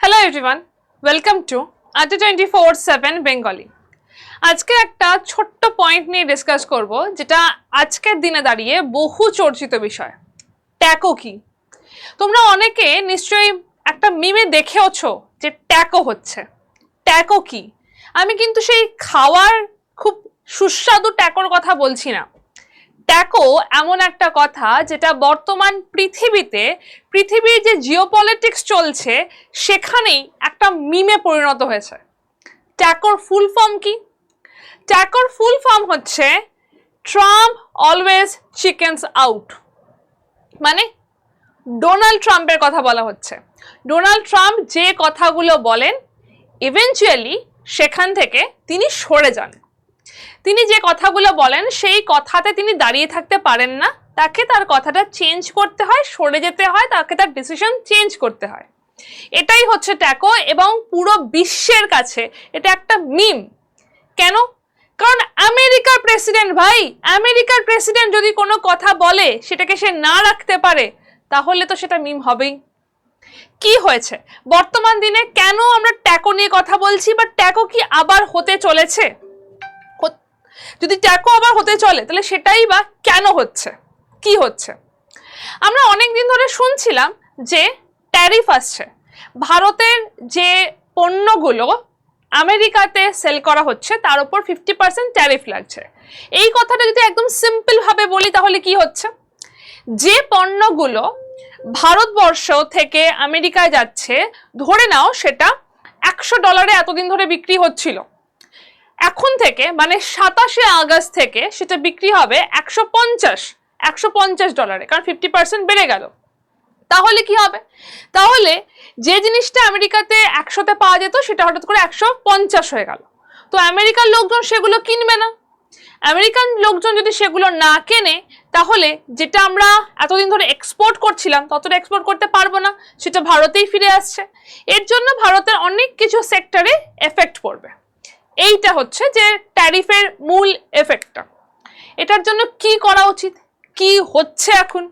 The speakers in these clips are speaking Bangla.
হ্যালো এভরিওয়ান ওয়েলকাম টু আটে টোয়েন্টি ফোর সেভেন বেঙ্গলি আজকে একটা ছোট্ট পয়েন্ট নিয়ে ডিসকাস করব, যেটা আজকের দিনে দাঁড়িয়ে বহু চর্চিত বিষয়। ট্যাকো কি? তোমরা অনেকে নিশ্চয়ই একটা মিমে দেখেওছো যে ট্যাকো হচ্ছে। ট্যাকো কি? আমি কিন্তু সেই খাওয়ার খুব সুস্বাদু ট্যাকোর কথা বলছি না। ট্যাকো এমন একটা কথা যেটা বর্তমান পৃথিবীতে, পৃথিবীর যে জিওপলিটিক্স চলছে, সেখানেই একটা মিমে পরিণত হয়েছে। ট্যাকোর ফুল ফর্ম কি? ট্যাকোর ফুল ফর্ম হচ্ছে ট্রাম্প অলওয়েজ চিকেনস আউট মানে ডোনাল্ড ট্রাম্পের কথা বলা হচ্ছে। ডোনাল্ড ট্রাম্প যে কথাগুলো বলেন ইভেনচুয়ালি সেখান থেকে তিনি সরে যান। তিনি যে কথাগুলো বলেন, সেই কথাতে তিনি দাঁড়িয়ে থাকতে পারেন না। তাকে তার কথাটা চেঞ্জ করতে হয়, সরে যেতে হয়, তাকে তার ডিসিশন চেঞ্জ করতে হয়। এটাই হচ্ছে ট্যাকো এবং পুরো বিশ্বের কাছে এটা একটা মিম কেন? কারণ আমেরিকার প্রেসিডেন্ট ভাই, আমেরিকার প্রেসিডেন্ট যদি কোনো কথা বলে, সেটাকে সে না রাখতে পারে, তাহলে তো সেটা মিম হবেই। কি হয়েছে? বর্তমান দিনে কেন আমরা ট্যাকো নিয়ে কথা বলছি বা ট্যাকো কি আবার হতে চলেছে? যদি ট্যাকো আবার হতে চলে, তাহলে সেটাই বা কেন হচ্ছে? কি হচ্ছে? আমরা অনেক দিন ধরে শুনছিলাম যে ট্যারিফ আসছে। ভারতের যে পণ্যগুলো আমেরিকাতে সেল করা হচ্ছে, তার উপর ফিফটি পার্সেন্ট ট্যারিফ লাগছে। এই কথাটা যদি একদম সিম্পল ভাবে বলি, তাহলে কি হচ্ছে? যে পণ্যগুলো ভারতবর্ষ থেকে আমেরিকায় যাচ্ছে, ধরে নাও সেটা একশো ডলারে এতদিন ধরে বিক্রি হচ্ছিল। এখন থেকে মানে সাতাশে আগস্ট থেকে সেটা বিক্রি হবে একশো পঞ্চাশ একশো পঞ্চাশ ডলারে কারণ ফিফটি পার্সেন্ট বেড়ে গেল। তাহলে কি হবে? তাহলে যে জিনিসটা আমেরিকাতে একশোতে পাওয়া যেত, সেটা হঠাৎ করে একশো পঞ্চাশ হয়ে গেল। তো আমেরিকার লোকজন সেগুলো কিনবে না। আমেরিকান লোকজন যদি সেগুলো না কেনে, তাহলে যেটা আমরা এতদিন ধরে এক্সপোর্ট করছিলাম, ততটা এক্সপোর্ট করতে পারব না, সেটা ভারতেই ফিরে আসছে। এর জন্য ভারতের অনেক কিছু সেক্টরে এফেক্ট পড়বে। এইটা হচ্ছে যে ট্যারিফের মূল এফেক্টটা এটার জন্য কি করা উচিত? কি হচ্ছে এখন?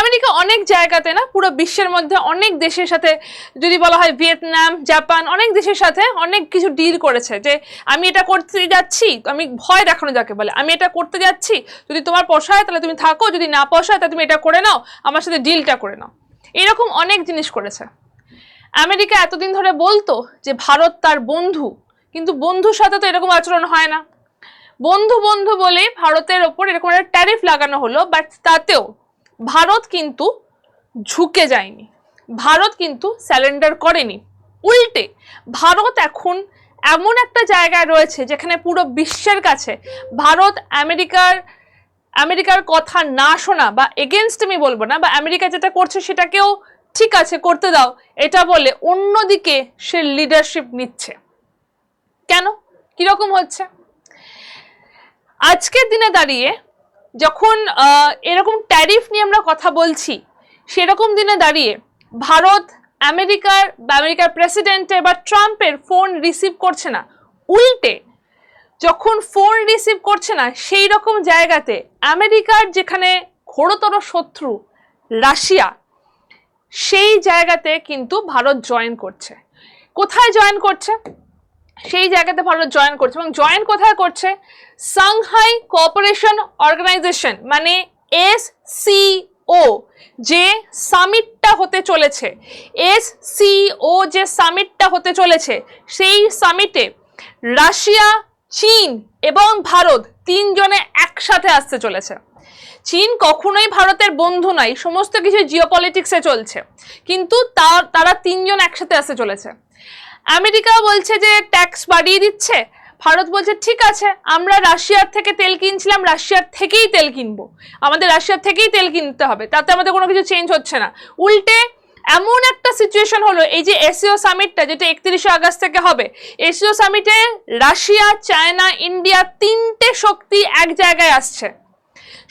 আমেরিকা অনেক জায়গাতে না, পুরো বিশ্বের মধ্যে অনেক দেশের সাথে, যদি বলা হয় ভিয়েতনাম, জাপান, অনেক দেশের সাথে অনেক কিছু ডিল করেছে যে, আমি এটা করতে যাচ্ছি, আমি ভয় দেখানো যাকে বলে, আমি এটা করতে যাচ্ছি, যদি তোমার পোষায় তাহলে তুমি থাকো, যদি না পোষায় তাহলে তুমি এটা করে নাও, আমার সাথে ডিলটা করে নাও। এরকম অনেক জিনিস করেছে। আমেরিকা এতদিন ধরে বলতো যে, ভারত তার বন্ধু। কিন্তু বন্ধুর সাথে তো এরকম আচরণ হয় না। বন্ধু বন্ধু বলে ভারতের ওপর এরকম একটা ট্যারিফ লাগানো হলো বাট তাতেও ভারত কিন্তু ঝুঁকে যায়নি। ভারত কিন্তু স্যালেন্ডার করেনি। উল্টে ভারত এখন এমন একটা জায়গায় রয়েছে যেখানে পুরো বিশ্বের কাছে ভারত আমেরিকার আমেরিকার কথা না শোনা বা এগেনস্ট আমি বলব না, বা আমেরিকা যেটা করছে সেটাকেও ঠিক আছে, করতে দাও, এটা বলে অন্যদিকে সে লিডারশিপ নিচ্ছে। কীরকম হচ্ছে? আজকের দিনে দাঁড়িয়ে যখন এরকম ট্যারিফ নিয়ে আমরা কথা বলছি, সেরকম দিনে দাঁড়িয়ে ভারত আমেরিকার বা আমেরিকার প্রেসিডেন্টের বা ট্রাম্পের ফোন রিসিভ করছে না। উল্টে যখন ফোন রিসিভ করছে না, সেই রকম জায়গাতে আমেরিকার যেখানে ঘোরতর শত্রু রাশিয়া, সেই জায়গাতে কিন্তু ভারত জয়েন করছে। কোথায় জয়েন করছে? সেই জায়গাতে ভারত জয়েন করছে এবং জয়েন কোথায় করছে? সাংহাই কোঅপারেশন অর্গানাইজেশন মানে এস সি ও যে সামিটটা হতে চলেছে। এস সি ও যে সামিটটা হতে চলেছে, সেই সামিটে রাশিয়া, চীন এবং ভারত তিনজনে একসাথে আসতে চলেছে। চীন কখনোই ভারতের বন্ধু নয়, সমস্ত কিছু জিওপলিটিক্সে চলছে। কিন্তু তারা তিনজন একসাথে আসতে চলেছে। আমেরিকা বলছে যে ট্যাক্স বাড়িয়ে দিচ্ছে। ভারত বলছে, ঠিক আছে, আমরা রাশিয়ার থেকে তেল কিনছিলাম, রাশিয়ার থেকেই তেল কিনবো। আমাদের রাশিয়ার থেকেই তেল কিনতে হবে, তাতে আমাদের কোনো কিছু চেঞ্জ হচ্ছে না। উল্টে এমন একটা সিচুয়েশন হলো, এই যে এসিও সামিটটা যেটা একত্রিশে আগস্ট থেকে হবে এসিও সামিটে রাশিয়া, চায়না, ইন্ডিয়া তিনটে শক্তি এক জায়গায় আসছে।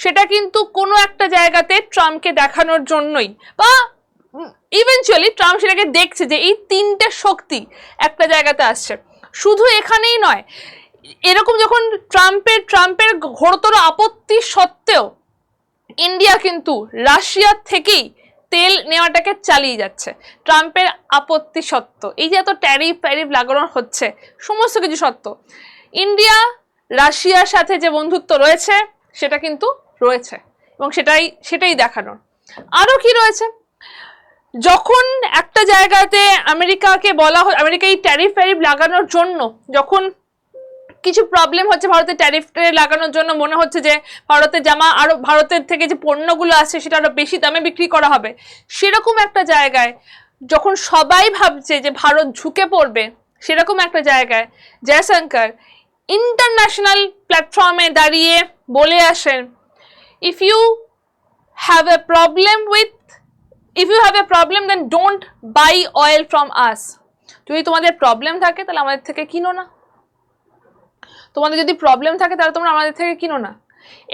সেটা কিন্তু কোনো একটা জায়গাতে ট্রাম্পকে দেখানোর জন্যই, বা ইভেনচুয়ালি ট্রাম্প সেটাকে দেখছে যে এই তিনটে শক্তি একটা জায়গাতে আসছে। শুধু এখানেই নয়, এরকম যখন ট্রাম্পের ট্রাম্পের ঘোরতর আপত্তি সত্ত্বেও ইন্ডিয়া কিন্তু রাশিয়ার থেকেই তেল নেওয়াটাকে চালিয়ে যাচ্ছে ট্রাম্পের আপত্তি সত্য এই যে এত ট্যারিফ ট্যারিফ লাগানো হচ্ছে, সমস্ত কিছু সত্য ইন্ডিয়া রাশিয়ার সাথে যে বন্ধুত্ব রয়েছে, সেটা কিন্তু রয়েছে এবং সেটাই সেটাই দেখানোর। আরও কি রয়েছে? যখন একটা জায়গাতে আমেরিকাকে বলা হয় আমেরিকা এই ট্যারিফ ট্যারিফ লাগানোর জন্য, যখন কিছু প্রবলেম হচ্ছে ভারতের ট্যারিফ লাগানোর জন্য, মনে হচ্ছে যে ভারতের জামা আরও ভারতের থেকে যে পণ্যগুলো আসছে সেটা আরও বেশি দামে বিক্রি করা হবে। সেরকম একটা জায়গায় যখন সবাই ভাবছে যে ভারত ঝুঁকে পড়বে, সেরকম একটা জায়গায় জয়শঙ্কর ইন্টারন্যাশনাল প্ল্যাটফর্মে দাঁড়িয়ে বলে আসেন if you have a problem with if you have a problem then don't buy oil from us যদি তোমাদের প্রবলেম থাকে, তাহলে আমাদের থেকে কিনো না। তোমাদের যদি প্রবলেম থাকে, তাহলে তোমরা আমাদের থেকে কিনো না।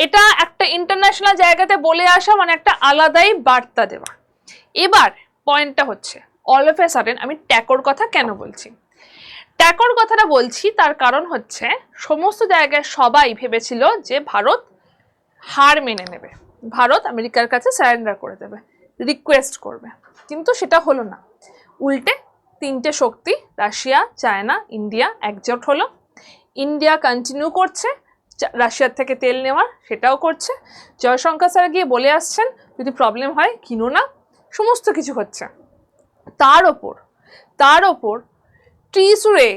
এটা একটা ইন্টারন্যাশনাল জায়গাতে বলে আসা মানে একটা আলাদাই বার্তা দেওয়া। এবার পয়েন্টটা হচ্ছে অল অফ এ সাডেন আমি ট্যাকোর কথা কেন বলছি? ট্যাকোর কথাটা বলছি, তার কারণ হচ্ছে, সমস্ত জায়গায় সবাই ভেবেছিল যে ভারত হার মেনে নেবে। ভারত আমেরিকার কাছে স্যারেন্ডার করে দেবে। রিকোয়েস্ট করবে। কিন্তু সেটা হলো না। উল্টে তিনটে শক্তি, রাশিয়া, চায়না, ইন্ডিয়া একজোট হলো। ইন্ডিয়া কন্টিনিউ করছে রাশিয়ার থেকে তেল নেওয়ার সেটাও করছে। জয়শঙ্কর স্যার গিয়ে বলে আসছেন, যদি প্রবলেম হয় কিনো না, সমস্ত কিছু হচ্ছে। তার ওপর তার ওপর ট্রিসুরে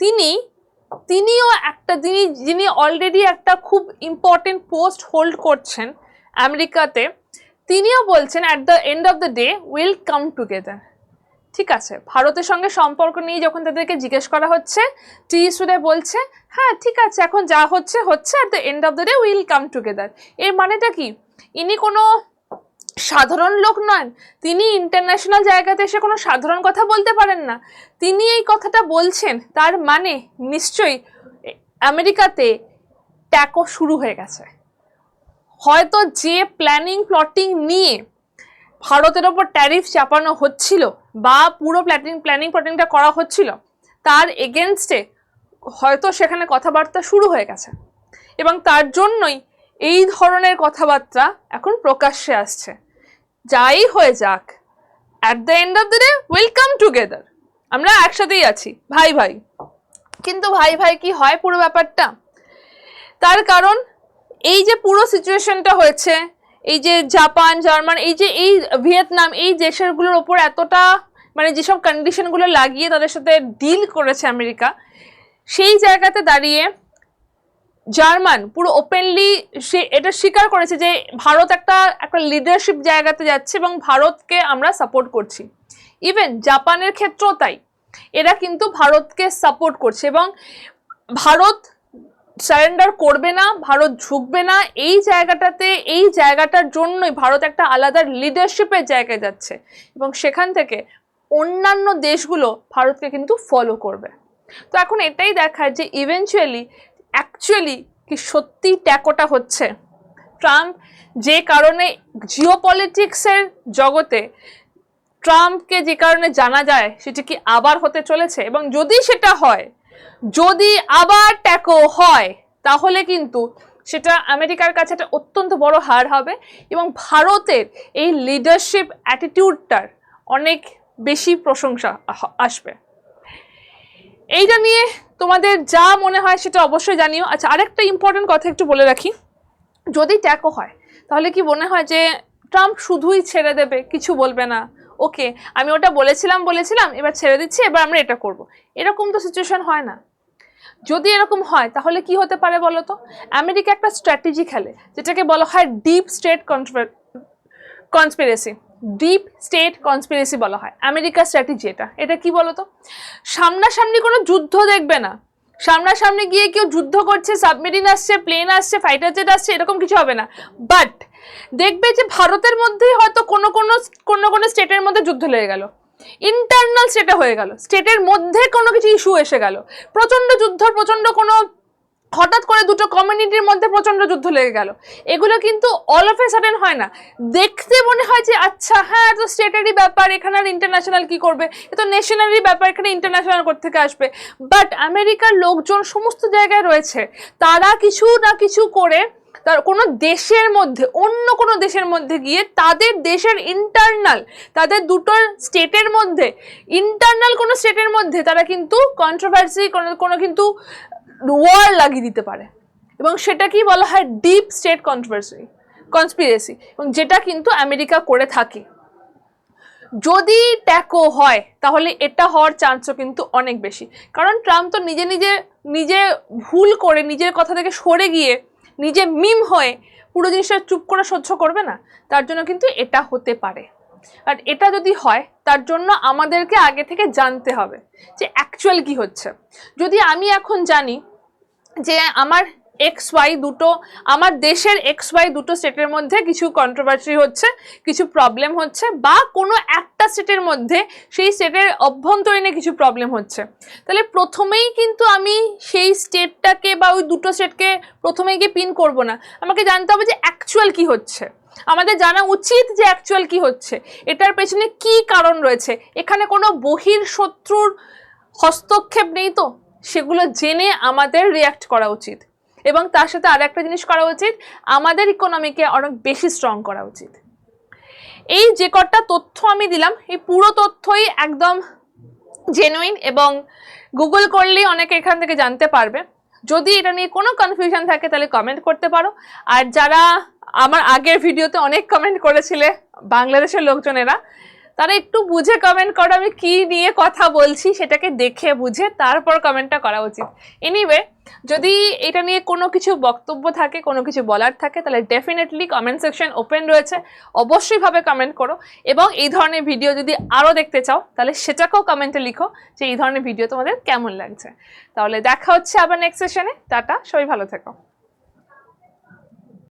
তিনি, তিনিও একটা যিনি যিনি অলরেডি একটা খুব ইম্পর্টেন্ট পোস্ট হোল্ড করছেন আমেরিকাতে তিনিও বলছেন at the end of the day will come together ঠিক আছে, ভারতের সঙ্গে সম্পর্ক নিয়ে যখন তাদেরকে জিজ্ঞেস করা হচ্ছে টি সুরে বলছে হ্যাঁ ঠিক আছে, এখন যা হচ্ছে হচ্ছে at the end of the day will come together এর মানেটা কি? ইনি কোনো সাধারণ লোক নন, তিনি ইন্টারন্যাশনাল জায়গাতে এসে কোনো সাধারণ কথা বলতে পারেন না। তিনি এই কথাটা বলছেন, তার মানে নিশ্চয়ই আমেরিকাতে ট্যাকো শুরু হয়ে গেছে। হয়তো যে প্ল্যানিং প্লটিং নিয়ে ভারতের ওপর ট্যারিফ চাপানো হচ্ছিল বা পুরো প্ল্যানিং প্ল্যানিং প্লটিংটা করা হচ্ছিল, তার এগেনস্টে হয়তো সেখানে কথাবার্তা শুরু হয়ে গেছে। এবং তার জন্যই এই ধরনের কথাবার্তা এখন প্রকাশ্যে আসছে। যাই হয়ে যাক at the end of the day we'll come together আমরা একসাথেই আছি, ভাই ভাই। কিন্তু ভাই ভাই কি হয় পুরো ব্যাপারটা? তার কারণ এই যে পুরো সিচুয়েশনটা হয়েছে, এই যে জাপান, জার্মান, এই যে এই ভিয়েতনাম, এই দেশেরগুলোর ওপর এতটা মানে যেসব কন্ডিশনগুলো লাগিয়ে তাদের সাথে ডিল করেছে আমেরিকা, সেই জায়গাতে দাঁড়িয়ে জার্মান পুরো ওপেনলি সে, এটা স্বীকার করেছে যে ভারত একটা একটা লিডারশিপ জায়গাতে যাচ্ছে এবং ভারতকে আমরা সাপোর্ট করছি। ইভেন জাপানের ক্ষেত্রেও তাই। এরা কিন্তু ভারতকে সাপোর্ট করছে এবং ভারত সারেন্ডার করবে না, ভারত ঝুঁকবে না, এই জায়গাটাতে, এই জায়গাটার জন্যই ভারত একটা আলাদা লিডারশিপের জায়গায় যাচ্ছে। এবং সেখান থেকে অন্যান্য দেশগুলো ভারতকে কিন্তু ফলো করবে। তো এখন এটাই দেখায় যে ইভেনচুয়ালি অ্যাকচুয়ালি কি সত্যি ট্যাকোটা হচ্ছে? ট্রাম্প যে কারণে জিও পলিটিক্সের জগতে ট্রাম্পকে যে কারণে জানা যায়, সেটি কি আবার হতে চলেছে? এবং যদি সেটা হয় যদি আবার ট্যাকো হয়, তাহলে কিন্তু সেটা আমেরিকার কাছে একটা অত্যন্ত বড় হার হবে এবং ভারতের এই লিডারশিপ অ্যাটিটিউডটার অনেক বেশি প্রশংসা আসবে। এইটা নিয়ে তোমাদের যা মনে হয় সেটা অবশ্যই জানিও। আচ্ছা আরেকটা ইম্পর্টেন্ট কথা একটু বলে রাখি। যদি ট্যাকো হয়, তাহলে কি মনে হয় যে ট্রাম্প শুধুই ছেড়ে দেবে, কিছু বলবে না? ওকে, আমি ওটা বলেছিলাম বলেছিলাম, এবার ছেড়ে দিচ্ছি, এবার আমরা এটা করব। এরকম তো সিচুয়েশন হয় না। যদি এরকম হয়, তাহলে কি হতে পারে বলো তো আমেরিকা একটা স্ট্র্যাটেজি খেলে, যেটাকে বলা হয় deep state conspiracy deep state conspiracy বলা হয়। আমেরিকার স্ট্র্যাটেজি এটা। এটা কি বলো তো সামনাসামনি কোনো যুদ্ধ দেখবে না। সামনাসামনি গিয়ে কেউ যুদ্ধ করছে সাবমেরিন আসছে প্লেন আসছে ফাইটার জেট আসছে, এরকম কিছু হবে না। বাট দেখবে যে ভারতের মধ্যেই হয়তো কোনো কোনো কোনো কোনো স্টেটের মধ্যে যুদ্ধ লেগে গেল। ইন্টারনাল স্টেটে হয়ে গেল। স্টেটের মধ্যে কোনো কিছু ইস্যু এসে গেল। প্রচণ্ড যুদ্ধ, প্রচণ্ড কোনো হঠাৎ করে দুটো কমিউনিটির মধ্যে প্রচণ্ড যুদ্ধ লেগে গেল। এগুলো কিন্তু অল অফ এ সাডেন হয় না। দেখতে মনে হয় যে আচ্ছা হ্যাঁ এত স্টেটেরই ব্যাপার, এখানে আর ইন্টারন্যাশনাল কী করবে? এ তো ন্যাশনালি ব্যাপার, এখানে ইন্টারন্যাশনাল থেকে আসবে? বাট আমেরিকার লোকজন সমস্ত জায়গায় রয়েছে। তারা কিছু না কিছু করে তার কোনো দেশের মধ্যে, অন্য কোনো দেশের মধ্যে গিয়ে তাদের দেশের ইন্টারনাল তাদের দুটো স্টেটের মধ্যে ইন্টারনাল কোনো স্টেটের মধ্যে তারা কিন্তু কন্ট্রোভার্সি কোনো কোনো কিন্তু ওয়ার লাগিয়ে দিতে পারে। এবং সেটা কি বলা হয়? ডিপ স্টেট কন্ট্রোভার্সি কনস্পিরেসি এবং যেটা কিন্তু আমেরিকা করে থাকে। যদি ট্যাকো হয়, তাহলে এটা হওয়ার চান্সও কিন্তু অনেক বেশি। কারণ ট্রাম্প তো নিজে নিজে নিজে ভুল করে, নিজের কথা থেকে সরে গিয়ে নিজে মিম হয়ে পুরো জিনিসটা চুপ করে সহ্য করবে না, তার জন্য কিন্তু এটা হতে পারে। আর এটা যদি হয়, তার জন্য আমাদেরকে আগে থেকে জানতে হবে যে অ্যাকচুয়াল কি হচ্ছে। যদি আমি এখন জানি যে আমার এক্স ওয়াই দুটো, আমার দেশের এক্স ওয়াই দুটো স্টেটের মধ্যে কিছু কন্ট্রোভার্সি হচ্ছে, কিছু প্রবলেম হচ্ছে, বা কোনো একটা স্টেটের মধ্যে সেই স্টেটের অভ্যন্তরীণে কিছু প্রবলেম হচ্ছে। তাহলে প্রথমেই কিন্তু আমি সেই স্টেটটাকে বা ওই দুটো স্টেটকে প্রথমেই গিয়ে পিন করব না। আমাকে জানতে হবে যে অ্যাকচুয়াল কি হচ্ছে। আমাদের জানা উচিত যে অ্যাকচুয়াল কি হচ্ছে। এটার পেছনে কি কারণ রয়েছে? এখানে কোনো বহির শত্রুর হস্তক্ষেপ নেই তো? সেগুলো জেনে আমাদের রিয়াক্ট করা উচিত। এবং তার সাথে আর একটা জিনিস করা উচিত, আমাদের ইকোনমিকে অনেক বেশি স্ট্রং করা উচিত। এই যে কটা তথ্য আমি দিলাম, এই পুরো তথ্যই একদম জেনুইন এবং গুগল করলেই অনেকে এখান থেকে জানতে পারবে। যদি এটা নিয়ে কোনো কনফিউশন থাকে, তাহলে কমেন্ট করতে পারো। আর যারা আমার আগের ভিডিওতে অনেক কমেন্ট করেছিলে, বাংলাদেশের লোকজনেরা তারা একটু বুঝে কমেন্ট করো, আমি কি নিয়ে কথা বলছি সেটাকে দেখে বুঝে তারপর কমেন্টটা করা উচিত। এনিওয়ে যদি এটা নিয়ে কোনো কিছু বক্তব্য থাকে, কোনো কিছু বলার থাকে, তাহলে ডেফিনেটলি কমেন্ট সেকশন ওপেন রয়েছে। অবশ্যইভাবে কমেন্ট করো এবং এই ধরনের ভিডিও যদি আরও দেখতে চাও, তাহলে সেটাকেও কমেন্টে লিখো যে এই ধরনের ভিডিও তোমাদের কেমন লাগছে। তাহলে দেখা হচ্ছে আবার নেক্সট সেশনে টাটা, সবাই ভালো থেকো।